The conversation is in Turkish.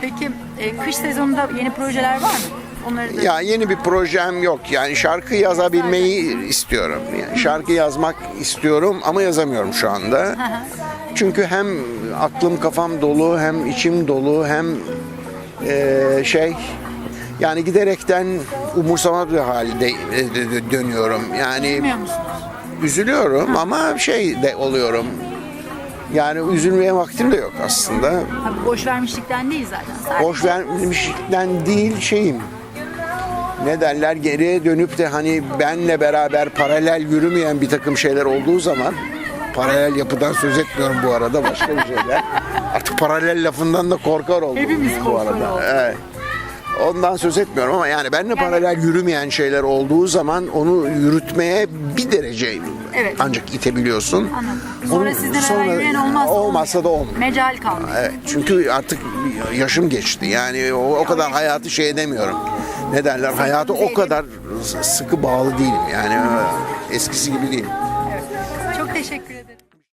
Peki e, kış sezonunda yeni projeler var mı? Onları da Ya yeni bir projem yok. Yani şarkı yazabilmeyi istiyorum. Yani şarkı yazmak istiyorum ama yazamıyorum şu anda. Çünkü hem aklım kafam dolu hem içim dolu hem eee, şey yani giderekten umursamaz bir halde e, dönüyorum. Yani musunuz? üzülüyorum ama şey de oluyorum. Yani üzülmeye vaktim de yok aslında. Abi boş vermişlikten değil zaten. Sadece boş vermişlikten değil şeyim. Ne derler geriye dönüp de hani benle beraber paralel yürümeyen bir takım şeyler olduğu zaman paralel yapıdan söz etmiyorum bu arada başka bir şeyler. Artık paralel lafından da korkar oldum Hepimiz bu korkar arada. olduk. Evet. Ondan söz etmiyorum ama yani benle paralel yürümeyen şeyler olduğu zaman onu yürütmeye bir derece Evet. ancak itebiliyorsun. Anladım. Sonra Onu- sizden sonra olmazsa olmazsa da olmuyor. Mecal kalmış. Evet, çünkü artık yaşım geçti. Yani o, o kadar hayatı şey edemiyorum. Ne derler? Hayatı o kadar sıkı bağlı değilim. Yani eskisi gibi değil. Çok teşekkür ederim.